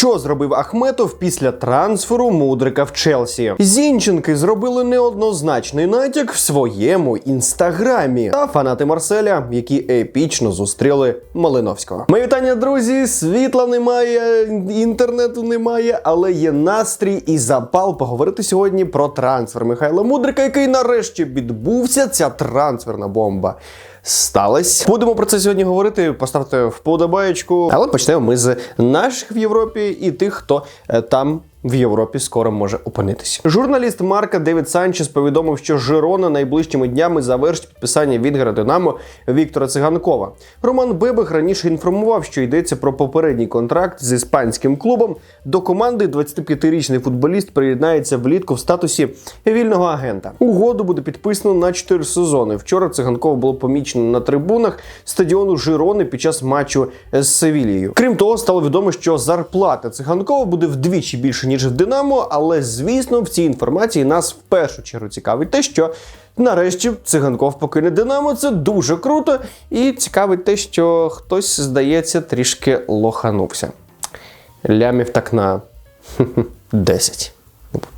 Що зробив Ахметов після трансферу мудрика в Челсі? Зінченки зробили неоднозначний натяк в своєму інстаграмі та фанати Марселя, які епічно зустріли Малиновського. Мої вітання, друзі. Світла немає, інтернету немає, але є настрій і запал поговорити сьогодні про трансфер Михайла Мудрика, який нарешті відбувся. Ця трансферна бомба. Сталось. Будемо про це сьогодні говорити. Поставте вподобаєчку. Але почнемо ми з наших в Європі і тих, хто е, там в Європі скоро може опинитися. Журналіст Марка Девід Санчес повідомив, що Жирона найближчими днями завершить підписання від Динамо Віктора Циганкова. Роман Бебех раніше інформував, що йдеться про попередній контракт з іспанським клубом. До команди 25-річний футболіст приєднається влітку в статусі вільного агента. Угоду буде підписано на 4 сезони. Вчора циганкова було помічено на трибунах стадіону Жирони під час матчу з Севілією. Крім того, стало відомо, що зарплата циганкова буде вдвічі більше ніж в Динамо. Але звісно, в цій інформації нас в першу чергу цікавить те, що нарешті циганков покине Динамо. Це дуже круто, і цікавить те, що хтось здається трішки лоханувся. Лямів так на 10.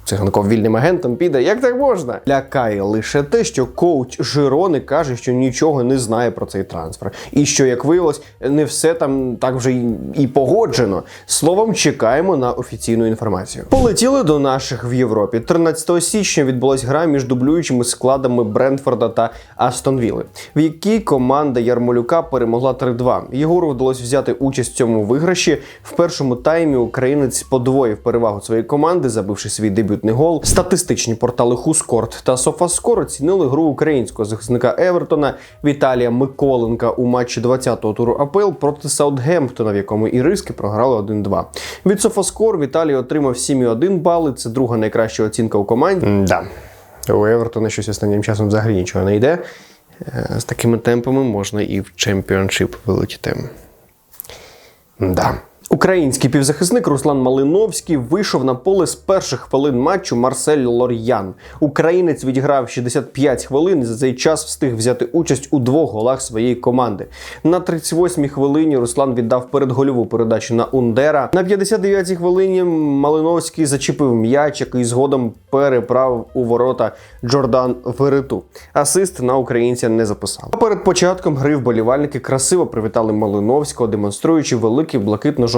Циганков вільним агентом піде. Як так можна? Лякає лише те, що коуч Жирони каже, що нічого не знає про цей трансфер. І що, як виявилось, не все там так вже і, погоджено. Словом, чекаємо на офіційну інформацію. Полетіли до наших в Європі. 13 січня відбулась гра між дублюючими складами Брентфорда та Астон Вілли, в якій команда Ярмолюка перемогла 3-2. Єгору вдалося взяти участь в цьому виграші. В першому таймі українець подвоїв перевагу своєї команди, забивши свій дебютний гол. Статистичні портали Хускорт та Софаскор оцінили гру українського захисника Евертона Віталія Миколенка у матчі 20-го туру АПЛ проти Саутгемптона, в якому іриски програли 1-2. Від Софаскор Віталій отримав 7,1 бали. Це друга найкраща оцінка у команді. Да. У Евертона щось останнім часом взагалі нічого не йде. Е, З такими темпами можна і в чемпіоншип вилетіти. Да. Український півзахисник Руслан Малиновський вийшов на поле з перших хвилин матчу Марсель Лор'ян. Українець відіграв 65 хвилин і за цей час встиг взяти участь у двох голах своєї команди. На 38-й хвилині Руслан віддав передгольову передачу на Ундера. На 59-й хвилині Малиновський зачепив м'яч, який згодом переправив у ворота Джордан Верету. Асист на українця не записав. А перед початком гри вболівальники красиво привітали Малиновського, демонструючи великий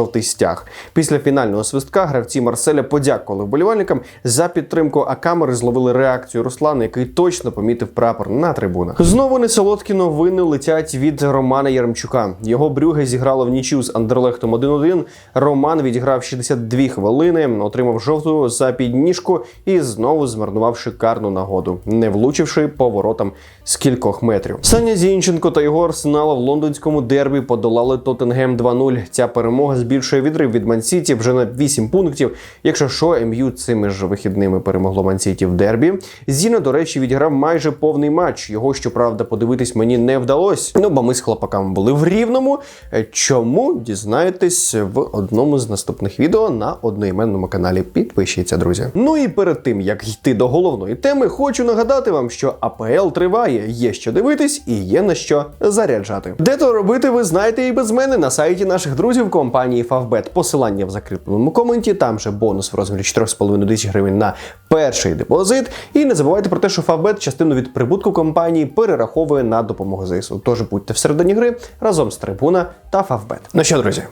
блакитно-жовтий стяг. Після фінального свистка гравці Марселя подякували вболівальникам за підтримку, а камери зловили реакцію Руслана, який точно помітив прапор на трибунах. Знову несолодкі новини летять від Романа Яремчука. Його брюге зіграло в нічю з Андерлехтом 1-1. Роман відіграв 62 хвилини, отримав жовту за підніжку і знову змарнував шикарну нагоду, не влучивши поворотом з кількох метрів. Саня Зінченко та його арсенал в лондонському дербі подолали Тоттенгем 2-0. Ця перемога збільшує відрив від Мансіті вже на 8 пунктів. Якщо що, МЮ цими ж вихідними перемогло Мансіті в дербі. Зіна, до речі, відіграв майже повний матч. Його, щоправда, подивитись мені не вдалося. Ну, бо ми з хлопаками були в рівному. Е, Чому дізнаєтесь в одному з наступних відео на одноіменному каналі. Підпишіться, друзі. Ну і перед тим як йти до головної теми, хочу нагадати вам, що АПЛ триває, є що дивитись і є на що заряджати. Де то робити, ви знаєте і без мене на сайті наших друзів компанії Favbet. Посилання в закріпленому коменті. Там же бонус в розмірі 4,5 тисяч гривень на перший депозит. І не забувайте про те, що Favbet частину від прибутку компанії перераховує на допомогу ЗСУ. Тож будьте всередині гри разом з Трибуна та Favbet. Ну що, друзі,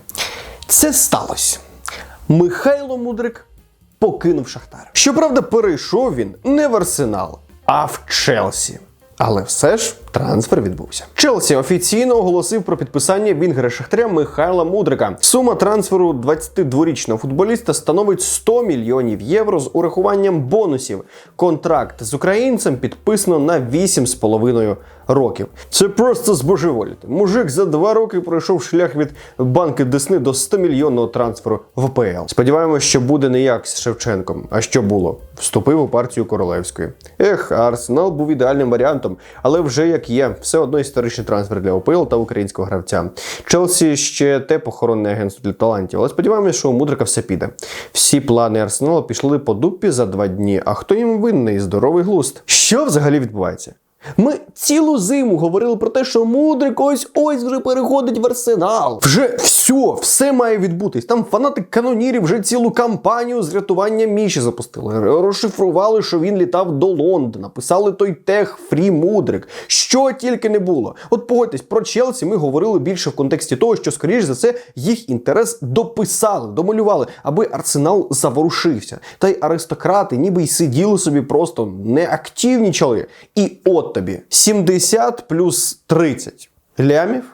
це сталося. Михайло Мудрик покинув Шахтар. Щоправда, перейшов він не в Арсенал, а в Челсі. Але все ж трансфер відбувся. Челсі офіційно оголосив про підписання вінгера Шахтаря Михайла Мудрика. Сума трансферу 22-річного футболіста становить 100 мільйонів євро з урахуванням бонусів. Контракт з українцем підписано на 8,5 років. Це просто збожеволіти. Мужик за два роки пройшов шлях від банки Десни до 100 мільйонного трансферу в ПЛ. Сподіваємось, що буде не як з Шевченком. А що було? Вступив у партію Королевської. Ех, Арсенал був ідеальним варіантом, але вже як є, все одно історичний трансфер для ОПЛ та українського гравця. Челсі ще те похоронне агентство для талантів, але сподіваємось, що у Мудрика все піде. Всі плани Арсеналу пішли по дупі за два дні. А хто їм винний? Здоровий глуст. Що взагалі відбувається? Ми цілу зиму говорили про те, що мудрик ось ось вже переходить в арсенал. Вже все, все має відбутись. Там фанати канонірів вже цілу кампанію з рятування Міші запустили. Розшифрували, що він літав до Лондона. Писали той тех Фрі Мудрик. Що тільки не було. От погодьтесь, про Челсі ми говорили більше в контексті того, що, скоріш за це, їх інтерес дописали, домалювали, аби арсенал заворушився. Та й аристократи ніби й сиділи собі просто не активнічали. І от тобі 70 плюс 30 лямів.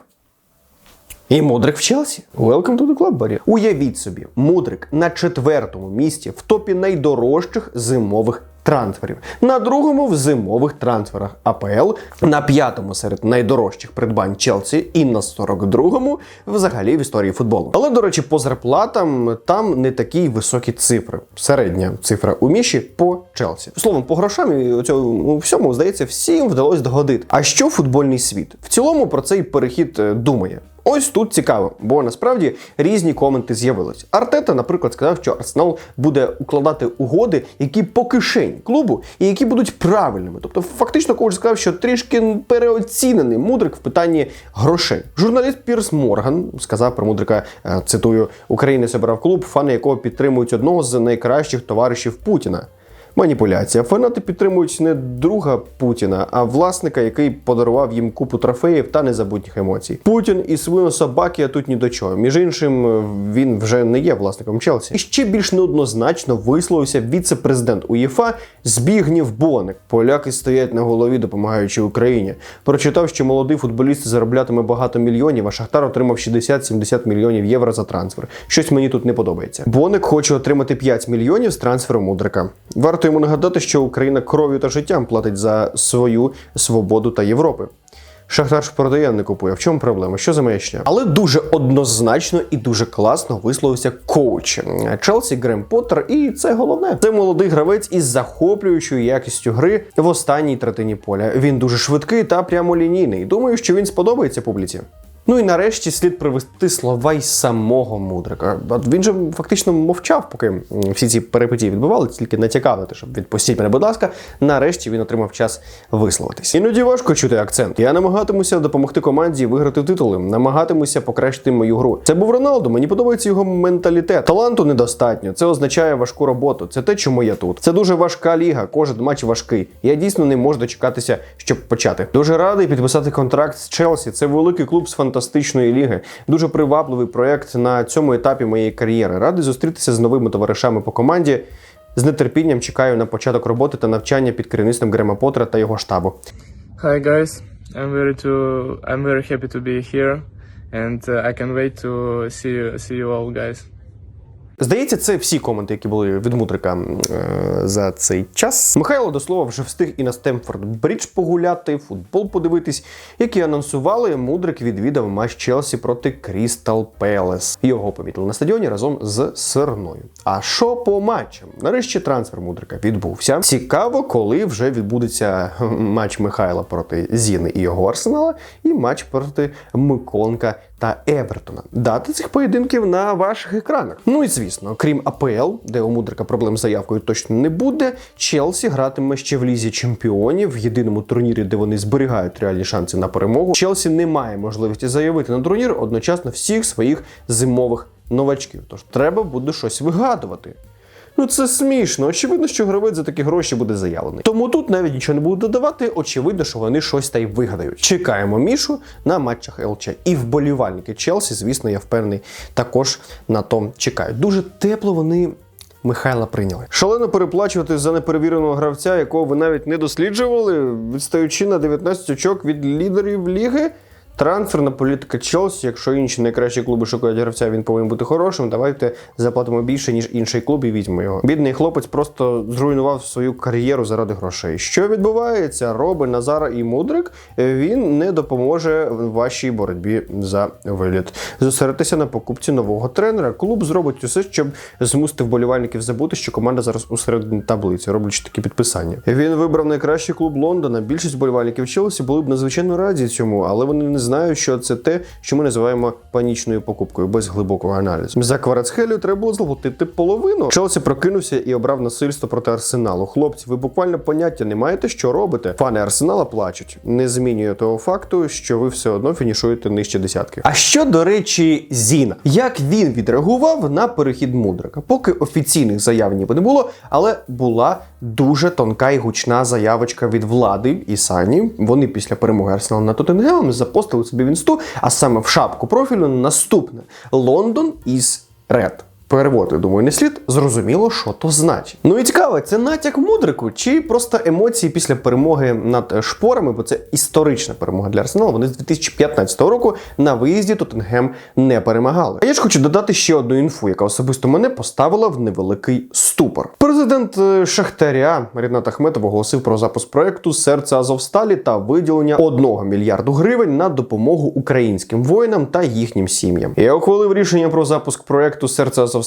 І Мудрик в Челсі. Welcome to the club, Барі. Уявіть собі, Мудрик на четвертому місці в топі найдорожчих зимових трансферів, на другому в зимових трансферах АПЛ, на п'ятому серед найдорожчих придбань Челсі і на 42-му взагалі в історії футболу. Але, до речі, по зарплатам там не такі високі цифри. Середня цифра у Міші по Челсі. Словом, по грошам і цьому всьому здається, всім вдалося догодити. А що футбольний світ? В цілому про цей перехід е, думає. Ось тут цікаво, бо насправді різні коменти з'явились. Артета, наприклад, сказав, що Арсенал буде укладати угоди, які по кишені клубу і які будуть правильними. Тобто, фактично, коуч сказав, що трішки переоцінений мудрик в питанні грошей. Журналіст Пірс Морган сказав про мудрика, е, цитую: Українець обрав клуб, фани якого підтримують одного з найкращих товаришів Путіна. Маніпуляція. Фанати підтримують не друга Путіна, а власника, який подарував їм купу трофеїв та незабутніх емоцій. Путін і свинособаки тут ні до чого. Між іншим, він вже не є власником Челсі. І ще більш неоднозначно висловився віце-президент УЄФА Збігнів Боник. Поляки стоять на голові, допомагаючи Україні. Прочитав, що молодий футболіст зароблятиме багато мільйонів, а Шахтар отримав 60-70 мільйонів євро за трансфер. Щось мені тут не подобається. Боник хоче отримати 5 мільйонів з трансферу мудрика. Варто йому нагадати, що Україна кров'ю та життям платить за свою свободу та Європи. Шахтар ж продає, не купує. В чому проблема? Що за маячня? Але дуже однозначно і дуже класно висловився коуч Челсі Грем Поттер, і це головне. Це молодий гравець із захоплюючою якістю гри в останній третині поля. Він дуже швидкий та прямолінійний. Думаю, що він сподобається публіці. Ну і нарешті слід привести слова й самого мудрика. Він же фактично мовчав, поки всі ці перипетії відбувалися, тільки натякали, щоб відпустіть мене, будь ласка. Нарешті він отримав час висловитись. Іноді важко чути акцент. Я намагатимуся допомогти команді виграти титули, намагатимуся покращити мою гру. Це був Роналдо. Мені подобається його менталітет. Таланту недостатньо. Це означає важку роботу. Це те, чому я тут. Це дуже важка ліга. Кожен матч важкий. Я дійсно не можу дочекатися, щоб почати. Дуже радий підписати контракт з Челсі. Це великий клуб з фантастичної ліги. Дуже привабливий проект на цьому етапі моєї кар'єри. Радий зустрітися з новими товаришами по команді. З нетерпінням чекаю на початок роботи та навчання під керівництвом Грема Поттера та його штабу. Hi guys, I'm very to I'm very happy to be here, and uh, I can wait to see you, see you all guys. Здається, це всі коменти, які були від мудрика е, за цей час. Михайло до слова вже встиг і на Стемфорд Брідж погуляти, футбол подивитись, які анонсували. Мудрик відвідав матч Челсі проти Крістал Пелес. Його помітили на стадіоні разом з Сирною. А що по матчам? Нарешті трансфер мудрика відбувся. Цікаво, коли вже відбудеться матч Михайла проти Зіни і його арсенала, і матч проти Миконка та Евертона. Дати цих поєдинків на ваших екранах. Ну і звісно, крім АПЛ, де у Мудрика проблем з заявкою точно не буде. Челсі гратиме ще в лізі чемпіонів в єдиному турнірі, де вони зберігають реальні шанси на перемогу. Челсі не має можливості заявити на турнір одночасно всіх своїх зимових новачків. Тож треба буде щось вигадувати. Ну це смішно. Очевидно, що гравець за такі гроші буде заявлений. Тому тут навіть нічого не буду додавати. Очевидно, що вони щось та й вигадають. Чекаємо Мішу на матчах ЛЧ. І вболівальники Челсі, звісно, я впевнений, також на том чекають. Дуже тепло вони. Михайла прийняли. Шалено переплачувати за неперевіреного гравця, якого ви навіть не досліджували, відстаючи на 19 очок від лідерів ліги. Трансферна політика Челсі, якщо інші найкращі клуби шукають гравця, він повинен бути хорошим. Давайте заплатимо більше, ніж інший клуб, і візьмемо його. Бідний хлопець просто зруйнував свою кар'єру заради грошей. Що відбувається? Роби Назара і Мудрик. Він не допоможе вашій боротьбі за виліт. Зосередитися на покупці нового тренера. Клуб зробить усе, щоб змусити вболівальників забути, що команда зараз у середині таблиці, роблячи такі підписання. Він вибрав найкращий клуб Лондона. Більшість вболівальників Челсі були б надзвичайно раді цьому, але вони не знаю, що це те, що ми називаємо панічною покупкою без глибокого аналізу. За Кварацхелію треба було заплатити половину. Челсі прокинувся і обрав насильство проти арсеналу. Хлопці, ви буквально поняття не маєте, що робите. Фани арсенала плачуть. Не змінює того факту, що ви все одно фінішуєте нижче десятки. А що до речі, Зіна, як він відреагував на перехід мудрика? Поки офіційних заяв ніби не було, але була дуже тонка і гучна заявочка від влади і Сані. Вони після перемоги Арсенала над Тоттенгемом запостили собі в інсту, а саме в шапку профілю наступне: Лондон із Ред. Переводи, думаю, не слід зрозуміло, що то значить. Ну і цікаво, це натяк мудрику, чи просто емоції після перемоги над е, шпорами, бо це історична перемога для Арсеналу. Вони з 2015 року на виїзді Тоттенгем не перемагали. А я ж хочу додати ще одну інфу, яка особисто мене поставила в невеликий ступор. Президент е, Шахтаря Рінат Ахметов оголосив про запуск проекту Серце Азовсталі та виділення 1 мільярду гривень на допомогу українським воїнам та їхнім сім'ям. Я ухвалив рішення про запуск проекту Серце Азовсталі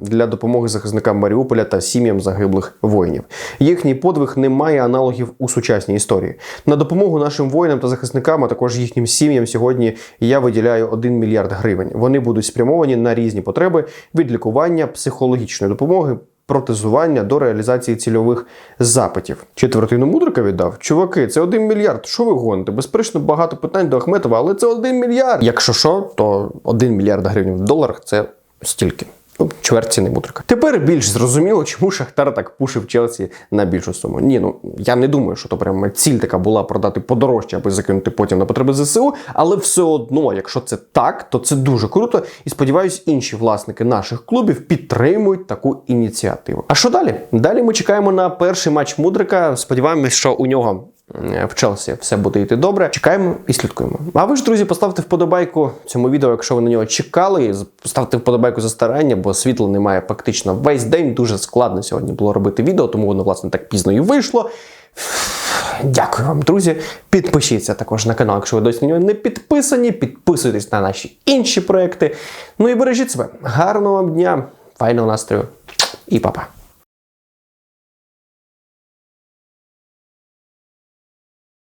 для допомоги захисникам Маріуполя та сім'ям загиблих воїнів. Їхній подвиг не має аналогів у сучасній історії. На допомогу нашим воїнам та захисникам, а також їхнім сім'ям сьогодні я виділяю 1 мільярд гривень. Вони будуть спрямовані на різні потреби від лікування, психологічної допомоги. Протезування до реалізації цільових запитів. Четвертину мудрика віддав. Чуваки, це один мільярд. Що ви гоните? Безперечно, багато питань до Ахметова, але це один мільярд. Якщо що, то один мільярд гривень в доларах це стільки. Ну, чверть ціни мудрика. Тепер більш зрозуміло, чому Шахтар так пушив Челсі на більшу суму. Ні, ну я не думаю, що то прямо ціль така була продати подорожче, аби закинути потім на потреби ЗСУ. Але все одно, якщо це так, то це дуже круто. І сподіваюсь, інші власники наших клубів підтримують таку ініціативу. А що далі? Далі ми чекаємо на перший матч мудрика. Сподіваємось, що у нього в Челсі все буде йти добре. Чекаємо і слідкуємо. А ви ж, друзі, поставте вподобайку цьому відео, якщо ви на нього чекали. Ставте вподобайку за старання, бо світла немає фактично весь день. Дуже складно сьогодні було робити відео, тому воно власне так пізно і вийшло. Дякую вам, друзі. Підпишіться також на канал, якщо ви досі на нього не підписані. Підписуйтесь на наші інші проекти. Ну і бережіть себе. Гарного вам дня, файного настрою і па-па.